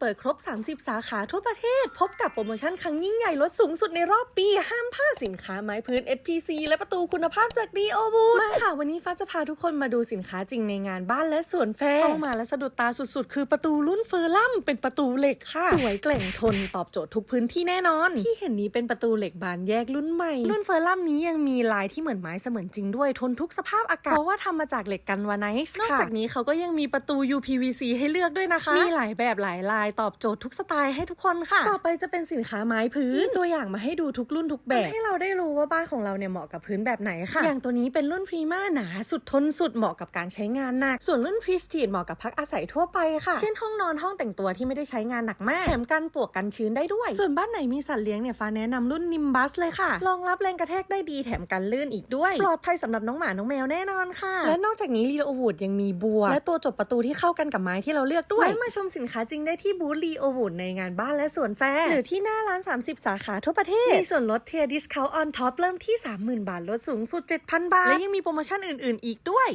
เปิดครบ 30 สาขาทั่วประเทศ พบกับโปรโมชั่นครั้งยิ่งใหญ่ลดสูงสุดในรอบปี ห้ามพลาดสินค้าไม้พื้น SPC และประตูคุณภาพจากดีโอบูมาค่ะ วันนี้ฟ้าจะพาทุกคนมาดูสินค้าจริงในงานบ้านและสวนแฟร์เข้ามาและสะดุดตาสุดๆ คือประตูรุ่นเฟอร์ลัมเป็นประตูเหล็กค่ะ สวยแกล่งทนตอบโจทย์ทุกพื้นที่แน่นอน ที่เห็นนี้เป็นประตูเหล็กบานแยกรุ่นใหม่ รุ่นเฟอร์ลัมนี้ยังมีลายที่เหมือนไม้เสมือนจริงด้วยทนทุกสภาพอากาศเพราะว่าทำมาจากเหล็กกันวาไนซ์นอกจากนี้เขาก็ยังมีประตู UPVC ให้เลือกด้วยนะคะ มีหลายแบบหลายลายตอบโจทย์ทุกสไตล์ให้ทุกคนค่ะ ต่อไปจะเป็นสินค้าไม้พื้นมีตัวอย่างมาให้ดูทุกรุ่นทุกแบบ ให้เราได้รู้ว่าบ้านของเราเนี่ยเหมาะกับพื้นแบบไหนค่ะ อย่างตัวนี้เป็นรุ่นพรีมาหนาสุดทนสุดเหมาะกับการใช้งานหนัก ส่วนรุ่นพรีสตีดเหมาะกับพักอาศัยทั่วไปค่ะ เช่นห้องนอนห้องแต่งตัวที่ไม่ได้ใช้งานหนักมากแถมกันปลวกกันชื้นได้ด้วย ส่วนบ้านไหนมีสัตว์เลี้ยงเนี่ยฟ้าแนะนำรุ่นนิมบัสเลยค่ะรองรับแรงกระแทกได้ดีแถมกันลื่นอีกด้วยปลอดภัยสำหรับน้องหมาน้องแมวแน่นอนค่ะ และนอกจากนี้ลีโอวูดยังมีบัว และตัวจบประตูที่เข้ากันกับไม้ที่เราเลือกด้วยมาชมสินค้าจริงได้ที่บูธลีโอวูดในงานบ้านและสวนแฟร์หรือที่หน้าร้าน 30 สาขาทั่วประเทศ มีส่วนลดเทียร์ดิสคาวออนท็อปเริ่มที่ 30,000 บาทลดสูงสุด 7,000 บาท และยังมีโปรโมชั่นอื่น ๆ อีกด้วย